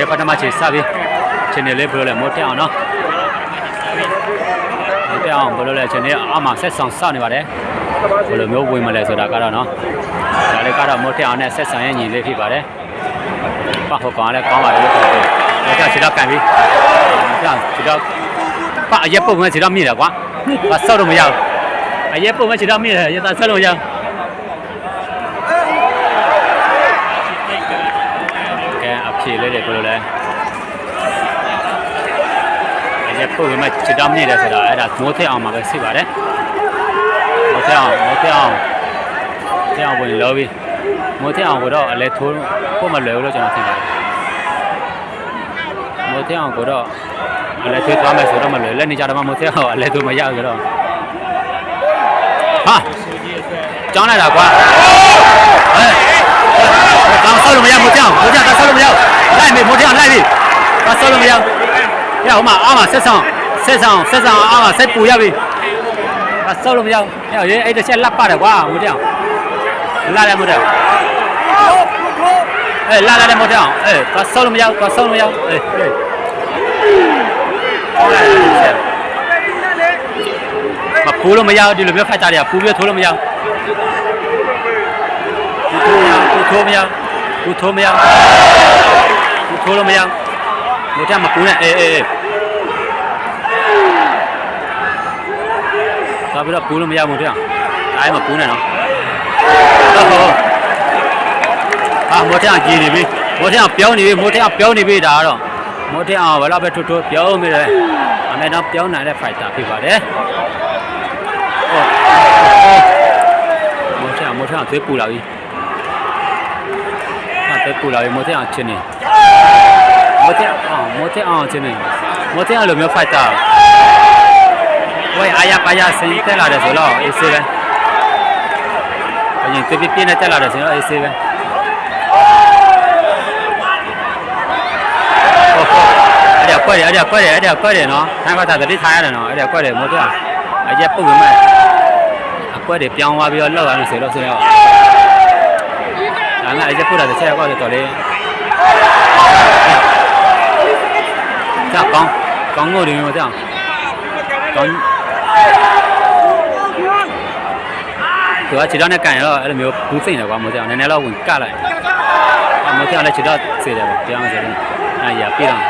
ဒီပထမချိန်စပြီချိန်နေလေးဘယ်လိုလဲမိုးတက်အောင်နော်မိုးတက်အောင်ဘယ်လိုလဲချိန်နေအမှဆက်ဆောင်စနေပါတယ်ဘယ်လိုမျိုးဝင်မလဲဆိုတာကတော့နော်ဒါလေးကတော့မိုးတက်အောင်နဲ့ဆက်ဆောင်ရဲ့ညီလေးဖြစ်ပါတယ်ပတ်ဖို့ကောင်းလဲကောင်းပါတယ်လို့ပြောတယ်ဒါကခြေတော့ကန်ပြီဒါခြေတော့ပတ်အရက်ပုံမဲ့ခြေတော့မြည်တယ်ကွာဘာဆောက်တော့မရဘူးအရက်ပုံမဲ့ခြေတော့မြည်တယ်ရတာဆက်လို့ရကဲအ ဖြေလေးတွေဘယ်လိုလဲအရက်ပုတ်ဝင်မဲ့ချစ်တော်မြင့်တယ်ဆိုတာအဲ့ဒါမိုးထက်အောင်မှာပဲရှိပါတယ်မိုးထက်အောင်မိုးထက်အောင်ထက်အောင်ဝင်လို့ပြီမိုးထက်အောင်ကတော့အလဲထိုးဖို့မလွယ်ဘူးလို့ကျွန်တော်ထင်ပါတယ်မိုးထက်အောင်ကတော့အလဲထိုးသွားမယ်ဆိုတော့မလွယ်လက်နေကြတော့မှမိုးထက်အောင်အလဲထိုးမရဘူးဆိုတော့ဟာကြောင်းလိုက်တာကွာဟဲ့ကောင်းဆောက်လို့မရမိုးထက်အောင်မိုးထက်အောင်ဆောက်လို့မရလိုက်မေမိုးထက်အောင်လိုက်ပြီကောင်းဆောက်လို့မရ ။ ရဟိုမှာအားမှာဆက်ဆောင်ဆက်ဆောင်ဆက်ဆောင်အားမှာဆက်ပူရပြီ။အဆောက်လို့မရဘူး။ဟဲ့ရေးအဲ့တစ်ချက်လက်ပါတယ်ကွာမဟုတ်တယ်။လာတယ်မဟုတ်တယ်။အဲလာလာတယ်မဟုတ်တယ်။အဲသွားဆောက်လို့မရဘူးသွားဆောက်လို့မရဘူး။အေးအေးမပူလို့မရဘူးဒီလိုမျိုးခတ်ကြတယ်ပူပြီးထိုးလို့မရဘူးပူထိုးမရဘူးပူထိုးမရဘူးပူထိုးလို့မရဘူးမဟုတ်တယ်မပူနဲ့အေးအေး အေးသွားပြီးတော့ပူးလို့မရဘူးတဲ့။ဒါမှမပူးနဲ့နော်။ဟုတ်ဟုတ်။အာမိုးထအောင်ကြည်နေပြီ။မိုးထအောင်ပြောင်းနေပြီမိုးထအောင်ပြောင်းနေပြီဒါကတော့မိုးထအောင်ဘယ်တော့ပဲထွတ်ထွတ်ပြောင်းနေတယ်။အမေတော့ပြောင်းနိုင်တဲ့ဖိုက်တာဖြစ်ပါတယ်။ဟုတ်။မိုးထအောင်မိုးထအောင်သွေးပူလာပြီ။ဟာသွေးပူလာပြီမိုးထအောင်ချင်းနေ။မိုးထအောင်မိုးထအောင်ချင်းနေ။မိုးထအောင်လိုမျိုးဖို က်တာ။ဝိုင်းအားရပါရဆင်းတက်လာတယ်ဆိုတော့အေးဆေးပဲအရင်ပြပြပြနဲ့တက်လာတယ်ဆိုတော့အေးဆေးပဲဟုတ်ဟုတ်အဲ့ဒါကွက်တယ်အဲ့ဒါကွက်တယ်အဲ့ဒါကွက်တယ်နော်ထိုင်းဘာသာတတိထားရတယ်နော်အဲ့ဒါကွက်တယ်မို့တော့အရက်ပုတ်ဝင်မဲ့အကွက်တွေပြောင်းသွားပြီးတော့လောက်လာလို့ဆိုတော့ဆိုတော့ဒါကအရက်ပုတ်တာတစ်ချက်ကွက်တော့လေကြောက်ကောင်းကောင်းလို့နေမှာကြောက်ကောင်း သူကခြေထောက်နဲ့ကန်ရတော့အဲ့လိုမျိုးဘူးစိမ့်တယ်ကွာမိုးကြောင်နည်းနည်းတော့ဝင်ကလိုက်အမိုးကြောင်လည်းခြေထောက်စေတယ်ပေါ့တရားမစေဘူးအဲ့ရပြတော့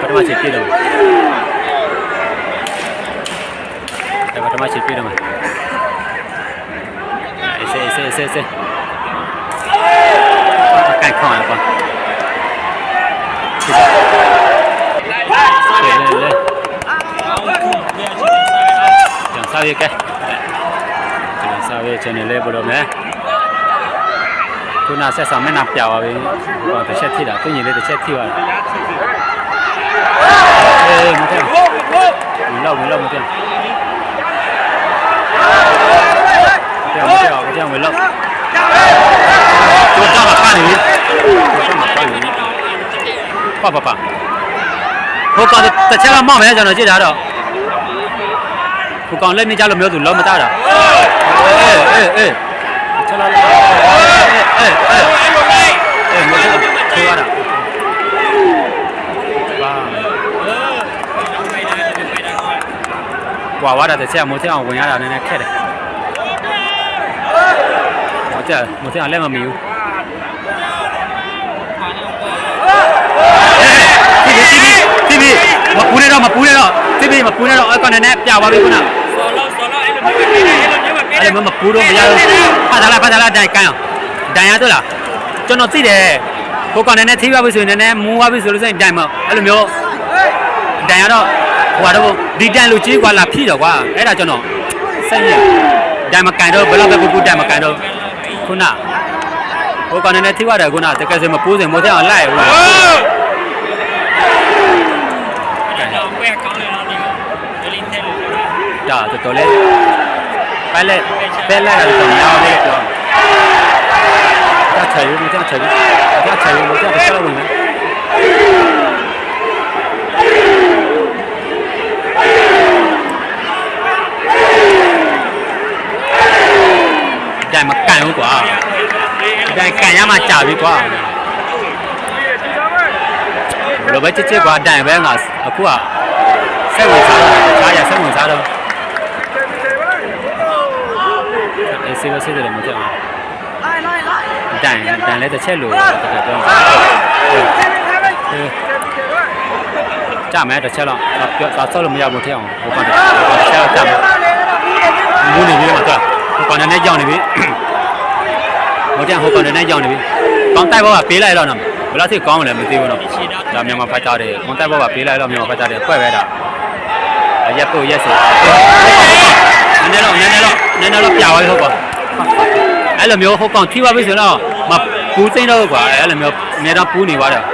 ပထမခြေပြတော့အဲ့ပထမခြေပြတော့မှာအေးစေးစေးစေးစေးကန်ခေါင်းရကွာခြေထော စားရကဲကျွန်တော်စာရေး channel လေးပို့တော့မယ်ခုနဆက်ဆောင်မျက်နှာပြပါပြီဟောတစ်ချက်ထိတာသူညီလေးတစ်ချက်ထိသွားတယ်အေးမတဲ့ဝင်လောက်ဝင်လောက်မတဲ့မတဲ့မတဲ့မတဲ့ဝင်လောက်ကျောင်းကပါနေပြီကျောင်းကပါနေပြီပါပါပါဟိုကောင်တစ်ချက်တော့မောက်မယ်ကျွန်တော်ကြည့်တာတော့ ဟိုကောင်လက်နေကြလို့မျိုးသူလုံးမသားတာအေးအေးအေးချလာအေးအေးအေးအေးမဟုတ်ဘူးရတာဝါဝါတာတစ်ချက်မိုးချက်အောင်ဝင်ရတာနည်းနည်းခက်တယ်မိုးချက်မိုးချက်လက်မမီဘူးတီဗီတီဗီမပူနေတော့မပူနေတော့တီဗီမပူနေတော့အဲ့ကောင်နည်းနည်းပြသွားပြီခုန အဲ့လိုမပူတော့မရဘူးဖတ်တာလားဖတ်တာလားတိုင်ကန်အောင်ဒိုင်ရတော့လားကျွန်တော်သိတယ်ကိုကောင်နဲ့ထိပါပြီဆိုရင်လည်းမူသွားပြီဆိုလို့ဆိုရင်ဒိုင်မအဲ့လိုမျိုးဒိုင်ရတော့ဟိုကတော့ဒီတန်လူကြီးကွာလာဖြည့်တော့ကွာအဲ့ဒါကျွန်တော်စိတ်ရဒိုင်မကန်တော့ဘယ်တော့ပဲပူပူဒိုင်မကန်တော့ခုနဟိုကောင်နဲ့ထိပါတယ်ခုနတကယ်ဆိုမပူးစင်မဟုတ်အောင်လိုက်ဘူးဒါတော်တော်လေး ပက်လက်ပက်လက်ကတော့များတယ်ပြောတာချေယူမကြချေယူတာချေယူမကြတစ်ချက်ဝင်မယ်ဒိုင်မကန်ဘူးကွာဒိုင်ကန်ရမှကြာပြီကွာဘယ်လိုပဲချစ်ချစ်ကွာတိုင်ပဲငါအခုကစိတ်ဝင်စားတော့တခြားရစိတ်ဝင်စားတော့ ဆေးပဲဆေးတယ်လည်းမကြောက်ဘူးတန်တန်လည်းတစ်ချက်လို့တော်တော်ကြာမယ်တစ်ချက်တော့ပြောသာဆော့လို့မရဘူးထည့်အောင်ဟိုပါတယ်တစ်ချက်တော့ကြာမယ်ဘူးနေပြီးတော့ကြာဟိုကနေနဲ့ကြောင်နေပြီဟိုတန်ဟိုကနေနဲ့ကြောင်နေပြီကောင်းတိုက်ဘောကပေးလိုက်တော့နော်ဘယ်လောက်ထိကောင်းလဲမသိဘူးနော်ဒါမြန်မာဖိုက်တာတွေကွန်တိုက်ဘောကပေးလိုက်တော့မြန်မာဖိုက်တာတွေအကွက်ပဲတာရက်ပို့ရက်စေနည်းနည်းတော့နည်းနည်းတော့နည်းနည်းတော့ပြာသွားပြီဟုတ်ပါ အဲ့လိုမျိုးဟိုကောင်ထိပါပြီဆိုတော့မပူးသိမ့်တော့ကွာအဲ့လိုမျိုးအများတော့ပူးနေသွားတယ်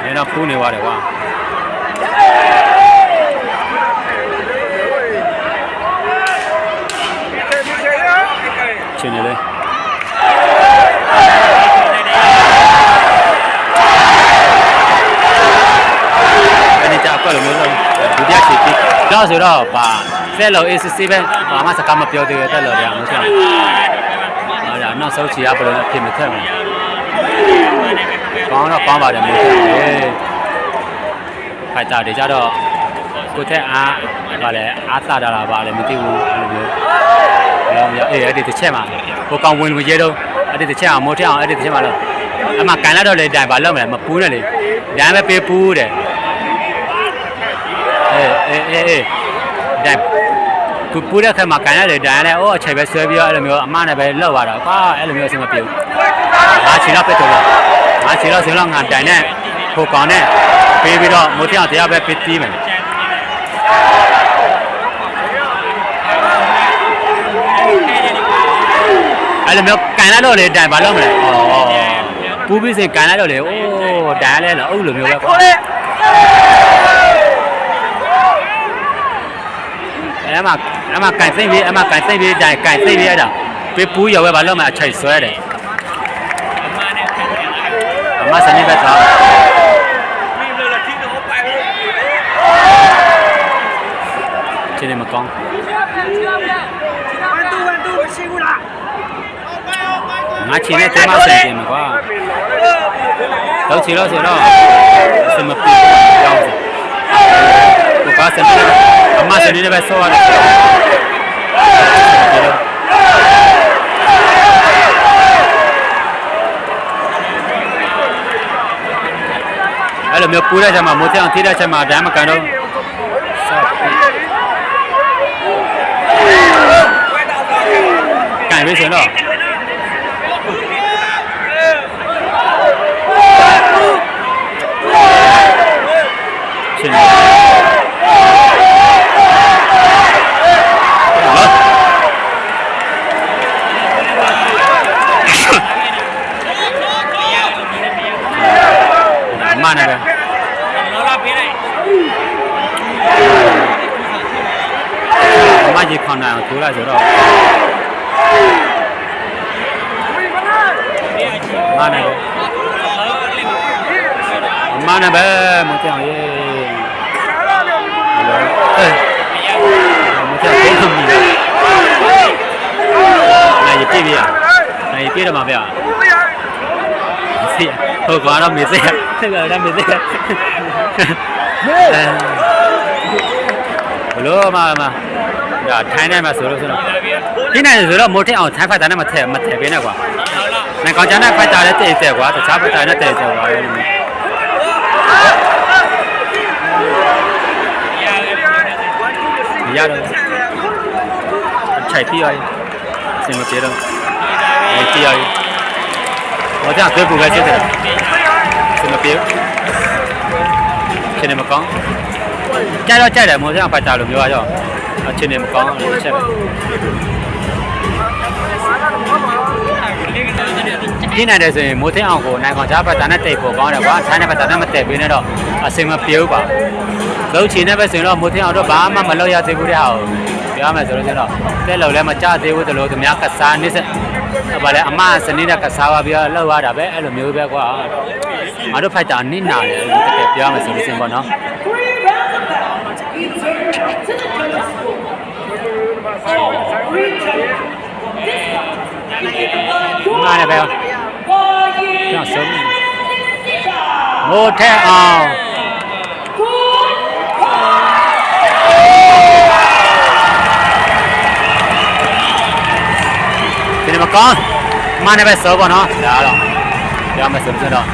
အများတော့ပူးနေသွားတယ်ကွာချင်းနေလေအဲ့ဒီကြောက်ကွက်လိုမျိုးဆိုဒုတိယချီပြီး တော့ဆိုတော့ပါဆက်လို့ ACC ပဲဘာမှစကားမပြောသေးတဲ့တက်လို့ရအောင်ဆိုတော့အဲ့ဒါနောက်ဆုံးချီရဘယ်လိုဖြစ်မထက်ဘူးကောင်းတော့ကောင်းပါတယ်မို့တယ်ဖိုက်တာတွေကြတော့ကိုထက်အားဗာလဲအားသာတာလားဗာလဲမသိဘူးအဲ့လိုမျိုးအဲ့လိုမျိုးအေးအဲ့ဒီတစ်ချက်မှာဟိုကောင်ဝင်ဝင်ရဲတော့အဲ့ဒီတစ်ချက်အောင်မို့ထက်အောင်အဲ့ဒီတစ်ချက်မှာလို့အမှကန်လာတော့လေတိုင်ဗာလောက်မလဲမပူးနဲ့လေညာပဲပေးပူးတယ် အေးအေးအေးအေးဒါကူပူတဲ့ခါမှာကန်ရတယ်ဒါနဲ့အော်အချိန်ပဲဆွဲပြီးတော့အဲ့လိုမျိုးအမနဲ့ပဲလောက်သွားတာကွာအဲ့လိုမျိုးအဆင်မပြေဘူးငါချီတော့ပဲတော့ငါချီတော့ဆင်တော့ငါတိုင်နဲ့ဟိုကောင်နဲ့ပေးပြီးတော့မိုးထအောင်တရားပဲပေးပြီးမယ်အဲ့လိုမျိုးကန်လိုက်တော့လေတိုင်ဘာလို့မလဲဩပူပြီးစင်ကန်လိုက်တော့လေအိုးတိုင်လဲလားအုပ်လိုမျိုးပဲ အဲ့မှာအဲ့မှာကန်စိမ့်ပြီးအဲ့မှာကန်စိမ့်ပြီးတိုင်းကန်စိမ့်ပြီးအဲ့ဒါပြပူးရွယ်ပဲဘာလို့မှအချိန်ဆွဲတယ်အမစနေပဲသွားခြေနေမကောင်းငါခြေနဲ့တမဆိုင်တယ်မကွာတော့ခြေတော့ဆိုတော့စမပီတော့ င်းကိုပါစနေအမစနေပဲဆောရတယ်အဲ့လိုမျိုးပူတဲ့ချက်မှာမိုးချောင်းထိတဲ့ချက်မှာဒမ်းမကန်တော့ဆော့ကန်ပြီဆိုတော့ ရှင်နေမနာပဲမကြီးခေါင်းနာထိုးလိုက်ဆိုတော့ မနာမနာပဲမကြောင်ရဲ့မကြောင်ဘုံကမီနိုင်ပြည့်ပြရနိုင်ပြည့်တယ်မှာဗျာစီဟုတ်ကွာတော့မေးစေဆက်ကလည်းမေးစေဘလို့မမ ဒါထိုင်းနိုင်မှာဆိုလို့ဆိုတော့ဒီနိုင်ဆိုတော့မိုးထအောင်ထိုင်းဖိုက်တာနဲ့မထည့်မထည့်ပေးနဲ့ကွာနိုင်ကောင်ချမ်းနဲ့ဖိုက်တာလည်းတည်တယ်ကွာတခြားဖိုက်တာနဲ့တည်တယ်ကွာမရတော့ချိန်ပြရရင်စင်မပြေတော့အဲပြရရင်ဟောကြတွေ့ကူပဲစစ်တယ်စင်မပြေချင်းနေမကောင်းကြိုက်တော့ကြိုက်တယ်မော်စံဖိုက်တာလိုမျိုးอ่ะကြော အချင်းနေမကောင်းတစ်ချက်ပဲဒီနိုင်တယ်ဆိုရင်မိုးထင်းအောင်ကိုနိုင်ကောင်ချားပတ်တာနဲ့တိတ်ဖို့ကောင်းတယ်ကွာဆိုင်းနဲ့ပတ်တာနဲ့မတိတ်ပေးနဲ့တော့အစင်မပြေဘူးပါလုံးချင်နေပဲဆိုရင်တော့မိုးထင်းအောင်တော့ဘာမှမလုပ်ရသေးဘူးတဲ့ဟာကိုပြောမယ်ဆိုလို့ကျတော့တဲ့လုံလည်းမကြသေးဘူးတလို့သူများကစားနေစဗာလဲအမစနေနဲ့ကစားပါပြီးတော့လောက်ရတာပဲအဲ့လိုမျိုးပဲကွာငါတို့ဖိုက်တာနစ်နာတယ်တကယ်ပြောမယ်ဆိုလို့ရှင်ပေါ့နော် มาเนี่ยเบลน่าสมโอเคเอาเป็นมาก่อนมาเนี่ยไปเสิร์ฟก่อนเนาะเดี๋ยวหรอเดี๋ยวมาเสิร์ฟเสร็จแล้ว